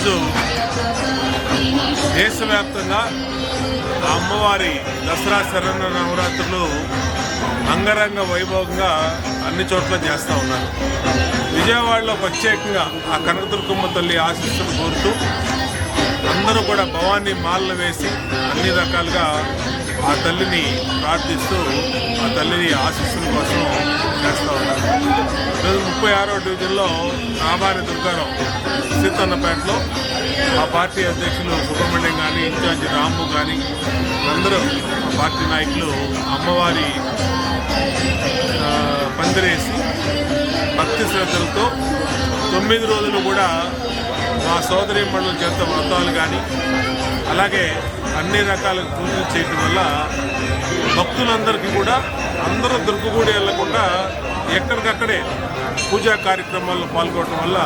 ఈరోజు దేశవ్యాప్తంగా అమ్మవారి దసరా శరణ నవరాత్రులు అంగరంగ వైభవంగా అన్ని చోట్ల చేస్తూ ఉన్నారు. విజయవాడలో ప్రత్యేకంగా ఆ కనకదుర్గమ్మ తల్లి ఆశీస్సులు కోరుతూ అందరూ కూడా భవాన్ని మాలలు వేసి అన్ని రకాలుగా ఆ తల్లిని ప్రార్థిస్తూ ఆ తల్లిని ఆశీస్సుల కోసం చేస్తూ ఉన్నారు. ఈరోజు ముప్పై ఆరో డివిజన్లో రాబారి దుర్గారావు సీతన్నపేటలో ఆ పార్టీ అధ్యక్షులు సుబ్రహ్మణ్యం కానీ ఇన్ఛార్జి రాము కానీ అందరూ పార్టీ నాయకులు అమ్మవారి పందిరేసి భక్తి శ్రద్ధలతో తొమ్మిది రోజులు కూడా మా సోదరి మండలి చేత వ్రతాలు కానీ అలాగే అన్ని రకాల పూజలు చేయటం వల్ల భక్తులందరికీ కూడా అందరూ దుర్గగూడి వెళ్ళకుండా ఎక్కడికక్కడే పూజా కార్యక్రమాల్లో పాల్గొనడం వల్ల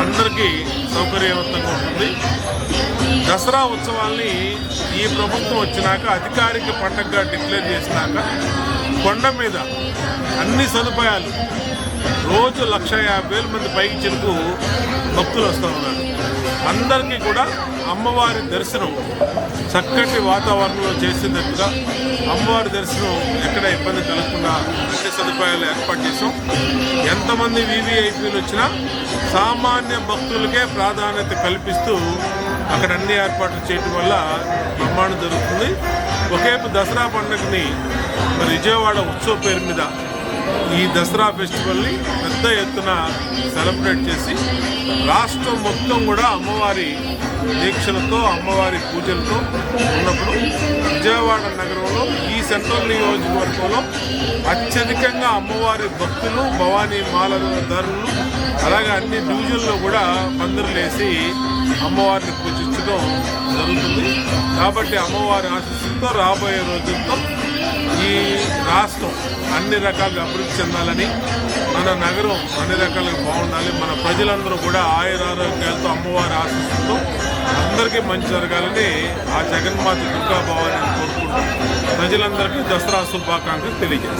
అందరికీ సౌకర్యవంతంగా ఉంటుంది. దసరా ఉత్సవాల్ని ఈ ప్రభుత్వం వచ్చినాక అధికారిక పండగగా డిక్లేర్ చేసినాక కొండ మీద అన్ని సదుపాయాలు రోజు లక్ష యాభై వేల మంది పైకి చెరుకు భక్తులు వస్తూ ఉన్నారు. అందరికీ కూడా అమ్మవారి దర్శనం చక్కటి వాతావరణంలో చేసినట్టుగా అమ్మవారి దర్శనం ఎక్కడ ఇబ్బంది కలగకుండా అన్ని సదుపాయాలు ఏర్పాటు చేసాం ఎంతమంది వీవీఐపీలు వచ్చినా సామాన్య భక్తులకే ప్రాధాన్యత కల్పిస్తూ అక్కడ అన్ని ఏర్పాట్లు చేయటం వల్ల ప్రమాణం జరుగుతుంది. ఒకేపు దసరా పండుగని విజయవాడ ఉత్సవ పేరు మీద ఈ దసరా ఫెస్టివల్ని పెద్ద ఎత్తున సెలబ్రేట్ చేసి రాష్ట్రం మొత్తం కూడా అమ్మవారి దీక్షలతో అమ్మవారి పూజలతో ఉన్నప్పుడు విజయవాడ నగరంలో ఈ సెంట్రల్ నియోజకవర్గంలో అత్యధికంగా అమ్మవారి భక్తులు భవానీ మాలధారులు అలాగే అన్ని డివిజన్లో కూడా పందిరులేసి అమ్మవారిని పూజించడం జరుగుతుంది. కాబట్టి అమ్మవారి ఆశీస్సులతో రాబోయే రోజులతో ఈ రాష్ట్రం అన్ని రకాలుగా అభివృద్ధి చెందాలని మన నగరం అన్ని రకాలుగా బాగుండాలి మన ప్రజలందరూ కూడా ఆయుర ఆరోగ్యాలతో అమ్మవారి ఆశిస్తూ అందరికీ మంచి జరగాలని ఆ జగన్మాత దుర్గాభావాన్ని కోరుకుంటూ ప్రజలందరికీ దసరా శుభాకాంక్షలు తెలియజేస్తాను